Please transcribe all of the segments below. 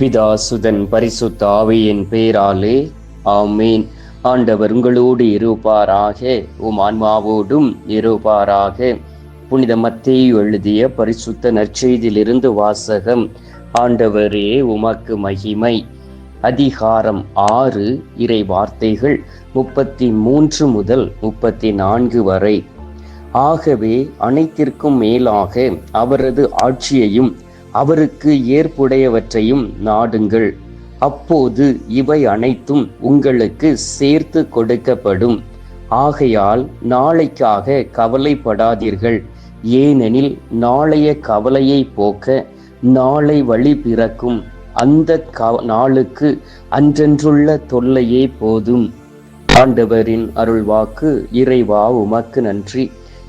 பிதா சுதன் பரிசுத்த ஆவியின் பேராலே ஆமீன். ஆண்டவர் உங்களோடு இருப்பாராக உம் ஆன்மாவோடும் இருப்பாராக. புனித மத்தேயு எழுதிய பரிசுத்த நற்செய்தியிலிருந்து வாசகம் ஆண்டவரே உமக்கு மகிமை. அதிகாரம் ஆறு இறை வார்த்தைகள் முப்பத்தி மூன்று முதல் முப்பத்தி நான்கு வரை. ஆகவே அனைத்திற்கும் மேலாக அவரது ஆட்சியையும் அவருக்கு ஏற்புடையவற்றையும் நாடுங்கள். அப்போது இவை அனைத்தும் உங்களுக்கு சேர்த்து கொடுக்கப்படும். ஆகையால் நாளைக்காக கவலைப்படாதீர்கள். ஏனெனில் நாளைய கவலையை போக்க நாளை வழி பிறக்கும். அந்த நாளுக்கு அன்றன்றுள்ள தொல்லையே போதும். ஆண்டவரின் அருள்வாக்கு இறைவா உமக்கு நன்றி.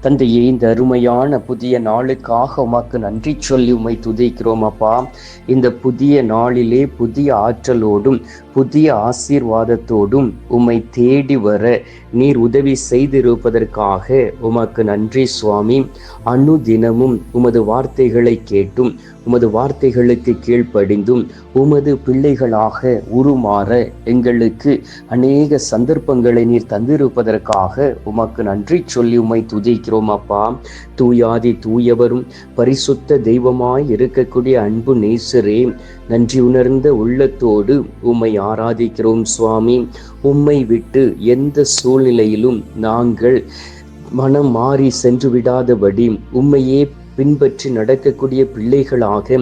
தந்தையே இந்த அருமையான புதிய நாளுக்காக உமக்கு நன்றி சொல்லி உமை துதிக்கிறோம் அப்பா. இந்த புதிய நாளிலே புதிய ஆற்றலோடும் புதிய ஆசீர்வாதத்தோடும் உம்மை தேடி வர நீர் உதவி செய்திருப்பதற்காக உமக்கு நன்றி சுவாமி. அனுதினமும் உமது வார்த்தைகளை கேட்டும் உமது வார்த்தைகளுக்கு கீழ்ப்படிந்தும் உமது பிள்ளைகளாக உருமாற எங்களுக்கு அநேக சந்தர்ப்பங்களை நீர் தந்திருப்பதற்காக உமக்கு நன்றி சொல்லி உம்மை துதிக்கிறோம். அப்பா. தூயாதி தூயவரும் பரிசுத்த தெய்வமாய் இருக்கக்கூடிய அன்பு நேசரே நன்றி உணர்ந்த உள்ளத்தோடு உம்மை ஆராதிக்கிறோம் சுவாமி. உம்மை விட்டு எந்த சூழ்நிலையிலும் நாங்கள் மனம் மாறி சென்று விடாதபடி உம்மையே பின்பற்றி நடக்கக்கூடிய பிள்ளைகளாக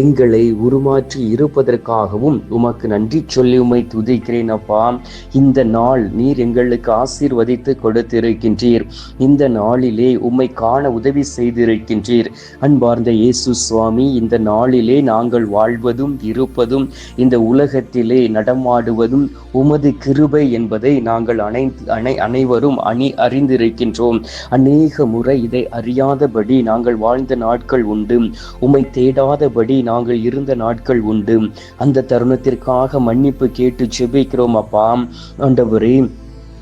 எங்களை உருமாற்றி இருப்பதற்காகவும் உமக்கு நன்றி சொல்லி உமை துதிக்கிறேன் அப்பா. இந்த நாள் நீர் எங்களுக்கு ஆசீர்வதித்து கொடுத்திருக்கின்றீர். இந்த நாளிலே உம்மை காண உதவி செய்திருக்கின்றீர். அன்பார்ந்த இயேசு சுவாமி இந்த நாளிலே நாங்கள் வாழ்வதும் இருப்பதும் இந்த உலகத்திலே நடமாடுவதும் உமது கிருபை என்பதை நாங்கள் அனைத்து அனை அனைவரும் அணி அறிந்திருக்கின்றோம். அநேக முறை இதை அறியாதபடி நாங்கள் வாழ் வாழ்ந்த நாட்கள் உண்டு. உம்மை தேடாதபடி நாங்கள் இருந்த நாட்கள் உண்டு. அந்த தருணத்திற்காக மன்னிப்பு கேட்டு செபிக்கிறோம் அப்பா. ஆண்டவரே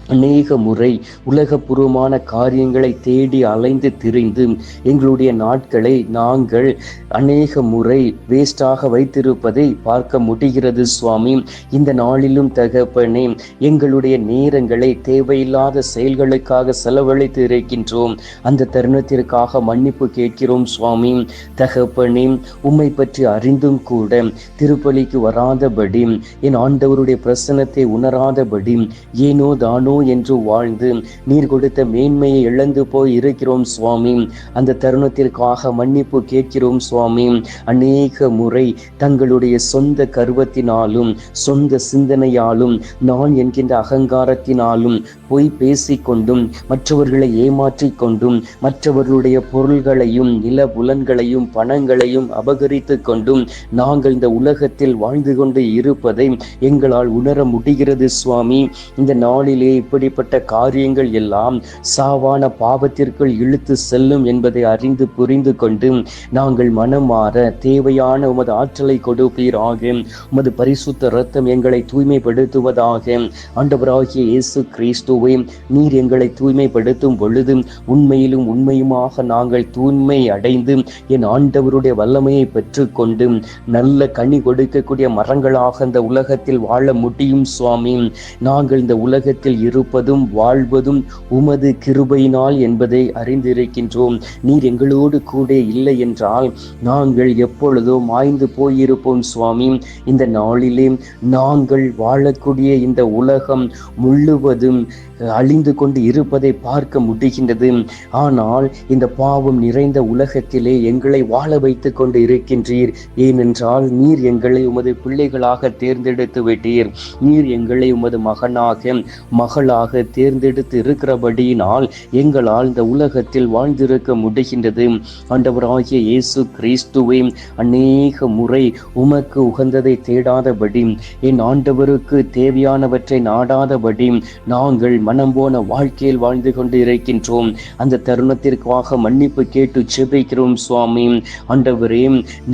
அநேக முறை உலகபூர்வமான காரியங்களை தேடி அலைந்து திரிந்து எங்களுடைய நாட்களை நாங்கள் அநேக முறை வேஸ்டாக வைத்திருப்பதை பார்க்க முடிகிறது சுவாமி. இந்த நாளிலும் தகப்பனே எங்களுடைய நேரங்களை தேவையில்லாத செயல்களுக்காக செலவழித்து இருக்கின்றோம். அந்த தருணத்திற்காக மன்னிப்பு கேட்கிறோம் சுவாமி. தகப்பனே உம்மை பற்றி அறிந்தும் கூட திருப்பலிக்கு வராதபடி என் ஆண்டவருடைய பிரசனத்தை உணராதபடி ஏனோ தானோ என்று வாழ்ந்து நீர் கொடுத்த மேன்மையை இழந்து போய் இருக்கிறோம் சுவாமி. அந்த தருணத்திற்காக மன்னிப்பு கேட்கிறோம் சுவாமி. அநேக முறை தங்களுடைய சொந்த கருவத்தினாலும் சொந்த சிந்தனையாலும் நான் என்கின்ற அகங்காரத்தினாலும் பொய் பேசிக்கொண்டும் மற்றவர்களை ஏமாற்றி கொண்டும் மற்றவர்களுடைய பொருள்களையும் நில புலன்களையும் பணங்களையும் அபகரித்து கொண்டும் நாங்கள் இந்த உலகத்தில் வாழ்ந்து கொண்டு இருப்பதை எங்களால் உணர முடிகிறது சுவாமி. இந்த நாளிலே இப்படிப்பட்ட காரியங்கள் எல்லாம் சாவான பாவத்திற்குள் இழுத்து செல்லும் என்பதை அறிந்து புரிந்து கொண்டு நாங்கள் மனம் மாற தேவையான உமது ஆற்றலை கொடுப்பீராக. உமது பரிசுத்த ரத்தம் எங்களை தூய்மைப்படுத்துவதாக. ஆண்டவராகிய இயேசு கிறிஸ்துவை நீர் எங்களை தூய்மைப்படுத்தும் பொழுது உண்மையிலும் உண்மையுமாக நாங்கள் தூய்மை அடைந்து என் ஆண்டவருடைய வல்லமையை பெற்றுக்கொண்டு நல்ல கனி கொடுக்கக்கூடிய மரங்களாக இந்த உலகத்தில் வாழ முடியும் சுவாமி. நாங்கள் இந்த உலகத்தில் இருப்பதும் வாழ்வதும் உமது கிருபையினால் என்பதை அறிந்திருக்கின்றோம். நீர் எங்களோடு கூட இல்லை என்றால் நாங்கள் எப்பொழுதோ மாய்ந்து போயிருப்போம் சுவாமி. இந்த நாளிலே நாங்கள் வாழக்கூடிய இந்த உலகம் முழுவதும் அழிந்து கொண்டு இருப்பதை பார்க்க முடிகின்றது. ஆனால் இந்த பாவம் நிறைந்த உலகத்திலே எங்களை வாழ வைத்து கொண்டு இருக்கின்றீர். ஏனென்றால் நீர் எங்களை உமது பிள்ளைகளாக தேர்ந்தெடுத்து விட்டீர். நீர் எங்களை உமது மகனாக மக்களாக தேர்ந்தெடுத்து இருக்கிறபடியினால் எங்களால் இந்த உலகத்தில் வாழ்ந்திருக்க முடிகின்றது. ஆண்டவராகிய இயேசு கிறிஸ்துவை அநேக முறை உமக்கு உகந்ததை தேடாதபடி என் ஆண்டவருக்கு தேவையானவற்றை நாடாதபடி நாங்கள் மனம் போன வாழ்க்கையில் வாழ்ந்து கொண்டு இருக்கின்றோம் அந்த தருணத்திற்காக மன்னிப்பு கேட்டு செபிக்கிறோம் சுவாமி. ஆண்டவரே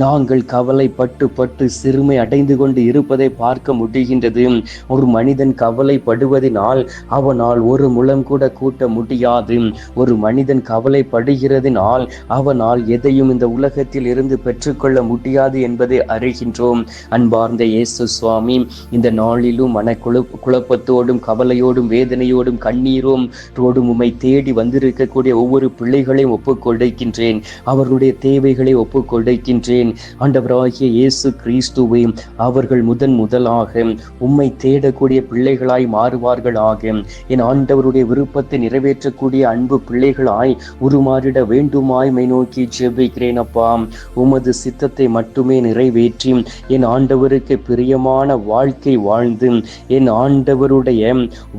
நாங்கள் கவலைப்பட்டு பட்டு சிறுமை அடைந்து கொண்டு இருப்பதை பார்க்க முடிகின்றது. ஒரு மனிதன் கவலைப்படுவதனால் அவனால் ஒரு முழம் கூட கூட்ட முடியாது. ஒரு மனிதன் கவலைப்படுகிறதினால் அவனால் எதையும் இந்த உலகத்தில் இருந்து பெற்றுக்கொள்ள முடியாது என்பதை அறிகின்றோம். அன்பார்ந்த இயேசு சுவாமி இந்த நாளிலும் மன குழப்பத்தோடும் கவலையோடும் வேதனையோடும் கண்ணீரும் ரோடும் உமை தேடி வந்திருக்கக்கூடிய ஒவ்வொரு பிள்ளைகளையும் ஒப்புக்கொடுக்கின்றேன் அவர்களுடைய தேவைகளை ஒப்புக்கொடுக்கின்றேன் ஆண்டவராகிய இயேசு கிறிஸ்துவை அவர்கள் முதன் முதலாக உம்மை தேடக்கூடிய பிள்ளைகளாய் மாறுவார்களாக. என் ஆண்டவருடைய விருப்பத்தை நிறைவேற்றக்கூடிய அன்பு பிள்ளைகளாய் உருமாறிட வேண்டுமாய் மை நோக்கி ஜெபிக்கிறேன் அப்பா. உமது சித்தத்தை மட்டுமே நிறைவேற்றி என் ஆண்டவருக்கு பிரியமான வாழ்க்கை வாழ்ந்து என் ஆண்டவருடைய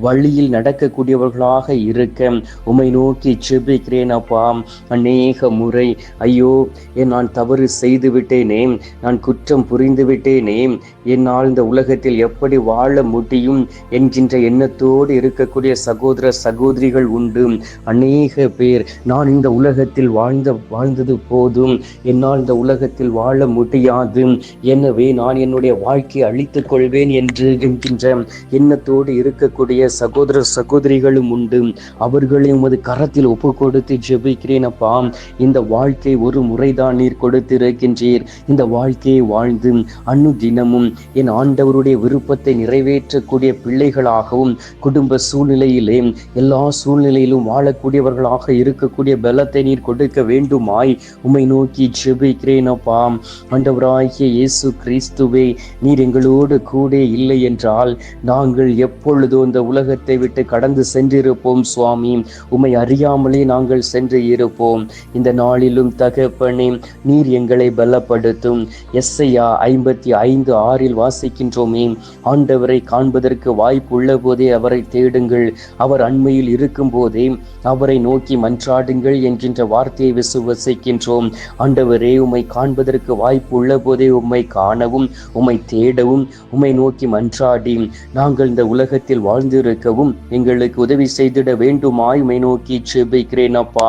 வழியில் நடக்கக்கூடியவர்களாக இருக்க உமை நோக்கி ஜெபிக்கிறேன் அப்பா. அநேக முறை ஐயோ என் நான் தவறு செய்து விட்டேனே நான் குற்றம் புரிந்து விட்டேனே என்னால் இந்த உலகத்தில் எப்படி வாழ முடியும் என்கின்ற எண்ணத்தோடு இருக்கக்கூடிய சகோதர சகோதரிகள் உண்டு. அநேக பேர் நான் இந்த உலகத்தில் வாழ்ந்த வாழ்ந்தது போதும். என்னால் இந்த உலகத்தில் வாழ முடியாது. எனவே நான் என்னுடைய வாழ்க்கையை அழித்துக் கொள்வேன் என்று என்கின்ற எண்ணத்தோடு இருக்கக்கூடிய சகோதர சகோதரிகளும் உண்டு. அவர்களை உமது கரத்தில் ஒப்பு கொடுத்து ஜெபிக்கிறேன் அப்பா. இந்த வாழ்க்கை ஒரு முறைதான் நீர் கொடுத்திருக்கின்றீர். இந்த வாழ்க்கையை வாழ்ந்து அன்னு தினமும் என் ஆண்டவருடைய விருப்பத்தை நிறைவேற்றக்கூடிய பிள்ளைகளாகவும் குடும்ப சூழ்நிலையிலே எல்லா சூழ்நிலையிலும் வாழக்கூடியவர்களாக இருக்கக்கூடிய பலத்தை நீர் கொடுக்க வேண்டுமாய் உம்மை நோக்கி ஜெபிக்கிறேன் அப்பா. ஆண்டவராகிய இயேசு கிறிஸ்துவே நீர் எங்களோடு கூட இல்லை என்றால் நாங்கள் எப்பொழுதோ இந்த உலகத்தை விட்டு கடந்து சென்றிருப்போம் சுவாமி. உம்மை அறியாமலே நாங்கள் சென்று இருப்போம். இந்த நாளிலும் தகப்பனே நீர் எங்களை பலப்படுத்தும். எஸ்ஐயா ஐம்பத்தி ஐந்து ஆறில் வாசிக்கின்றோமே ஆண்டவரை காண்பதற்கு வாய்ப்பு உள்ள போதே அவரை தேடுங்கள். அவர் அண்மையில் இருக்கும் போதே அவரை நோக்கி மன்றாடுங்கள் என்கின்ற வார்த்தையை விசுவசிக்கின்றோம் ஆண்டவரே உம்மை காண்பதற்கு வாய்ப்பு உள்ள போதே உம்மை காணவும் உம்மை தேடவும் உம்மை நோக்கி மன்றாடி. நாங்கள் இந்த உலகத்தில் வாழ்ந்திருக்கவும் எங்களுக்கு உதவி செய்திட வேண்டுமாய் உமை நோக்கி செபிக்கிறேன் அப்பா.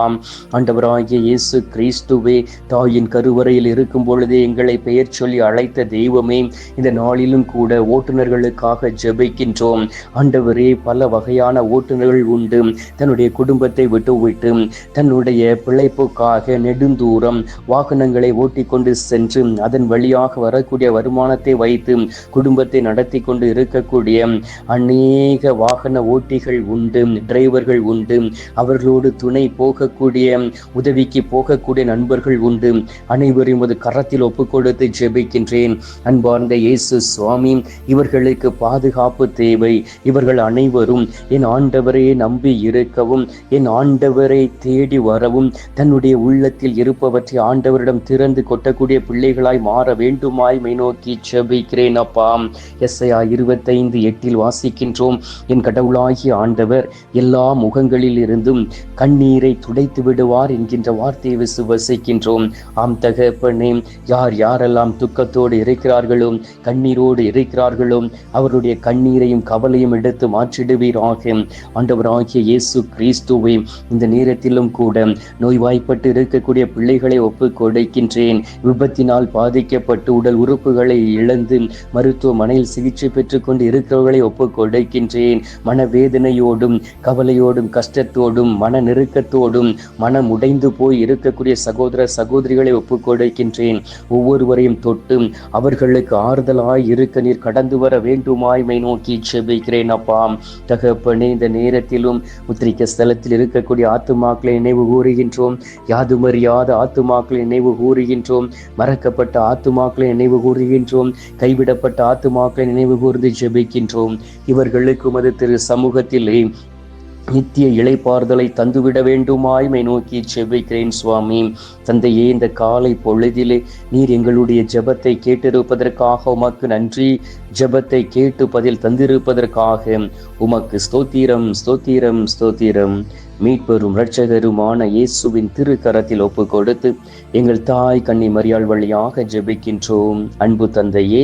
ஆண்டவராகிய இயேசு கிறிஸ்துவே தாயின் கருவறையில் இருக்கும் பொழுதே எங்களை பெயர் சொல்லி அழைத்த தெய்வமே இந்த நாளிலும் கூட ஓட்டுநர்களுக்காக ஜெபிக்கின்றோம். ஆண்டவரே பல வகையான ஓட்டுநர்கள் உண்டு. தன்னுடைய குடும்பத்தை விட்டுவிட்டு தன்னுடைய பிழைப்புக்காக நெடுந்தூரம் வாகனங்களை ஓட்டிக்கொண்டு சென்று அதன் வழியாக வரக்கூடிய வருமானத்தை வைத்து குடும்பத்தை நடத்தி கொண்டு இருக்கக்கூடிய அநேக வாகன ஓட்டிகள் உண்டு டிரைவர்கள் உண்டு. அவர்களோடு துணை போகக்கூடிய உதவிக்கு போகக்கூடிய நண்பர்கள் உண்டு. அனைவரையும் ஒரு கரத்தில் ஒப்பு கொடுத்து ஜெபிக்கின்றேன். அன்பார்ந்த இயேசு சுவாமி இவர்களுக்கு பாதுகாப்பு தேவை. இவர்கள் அனைவரும் என் ஆண்டவரை நம்பி இருக்கவும் என் ஆண்டவரை தேடி வரவும் தன்னுடைய உள்ளத்தில் இருப்பவற்றை ஆண்டவரிடம் திறந்து கொட்டக்கூடிய பிள்ளைகளாய் மாற வேண்டுமாய் மை நோக்கி அப்பா. எஸ்ஐயா இருபத்தைந்து எட்டில் வாசிக்கின்றோம். என் கடவுளாகிய ஆண்டவர் எல்லா முகங்களில் இருந்தும் கண்ணீரை துடைத்து விடுவார் என்கின்ற வார்த்தையை விசுவசிக்கின்றோம். ஆம் தகப்பனே யார் யாரெல்லாம் துக்கத்தோடு இருக்கிறார்களோ கண்ணீரோடு இருக்கிறார்களோ அவருடைய கண்ணீரையும் கவலையும் எடுத்து மாற்றிடுவீராக ஆண்டவராகிய இயேசு கிறிஸ்துவை இந்த நேரத்திலும் கூட நோய்வாய்ப்பட்டு இருக்கக்கூடிய பிள்ளைகளை ஒப்பு கொடுக்கின்றேன். விபத்தினால் பாதிக்கப்பட்டு உடல் உறுப்புகளை இழந்து மருத்துவமனையில் சிகிச்சை பெற்றுக்கொண்டு இருக்கிறவர்களை ஒப்பு கொடுக்கின்றேன். மனவேதனையோடும் கவலையோடும் கஷ்டத்தோடும் மன நெருக்கத்தோடும் மனம் உடைந்து போய் இருக்கக்கூடிய சகோதர சகோதரிகளை ஒப்பு கொடுக்கின்றேன். ஒவ்வொருவரையும் தொட்டு அவர்களுக்கு ஆறுதலாய் இருக்க நீர் கடந்து வர வேண்டுமாய்மை நோக்கி செபிக்கிறேன் அப்பா. தகப்பனே இந்த நேரத்திலும் உத்திரிக்க ஸ்தலத்தில் இருக்கக்கூடிய ஆத்துமாக்களை நினைவு கூறுகின்றோம். யாதுமறியாத ஆத்துமாக்களை நினைவு கூறுகின்றோம். மறக்கப்பட்ட ஆத்துமாக்களை நினைவு கூறுகின்றோம். கைவிடப்பட்ட ஆத்துமாக்களை நினைவு கூர்ந்து ஜெபிக்கின்றோம். இவர்களுக்கு மது திரு சமூகத்திலே நித்திய இலைப்பாறுதலை தந்துவிட வேண்டுமாய்மை நோக்கி செவ்விக்கிறேன் சுவாமி. தந்தையே இந்த காலை பொழுதிலே நீர் எங்களுடைய ஜெபத்தை கேட்டிருப்பதற்காக உமக்கு நன்றி. ஜெபத்தை கேட்டு பதில் தந்திருப்பதற்காக உமக்கு ஸ்தோத்திரம் ஸ்தோத்திரம் ஸ்தோத்திரம். மீட்பெரும் இரட்சகருமான இயேசுவின் திருக்கரத்தில் ஒப்பு கொடுத்து எங்கள் தாய் கன்னி மரியாள் வழியாக ஜெபிக்கின்றோம். அன்பு தந்தையே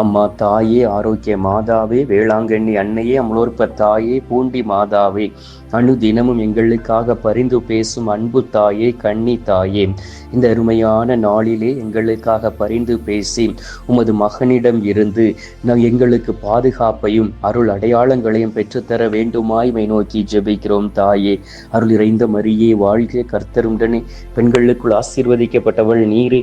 அம்மா தாயே ஆரோக்கிய மாதாவே வேளாங்கண்ணி அன்னையே அமலோற்ப தாயே பூண்டி மாதாவே அணு தினமும் எங்களுக்காக பரிந்து பேசும் அன்பு தாயே கண்ணி தாயே. இந்த அருமையான நாளிலே எங்களுக்காக பரிந்து பேசி உமது மகனிடம் இருந்து நான் எங்களுக்கு பாதுகாப்பையும் அருள் அடையாளங்களையும் பெற்றுத்தர வேண்டுமாய் மை நோக்கி ஜெபிக்கிறோம் தாயே. அருள் இறைந்த மரியே வாழ்க கர்த்தருடனே பெண்களுக்குள் ஆசீர்வதிக்கப்பட்டவள் நீரே.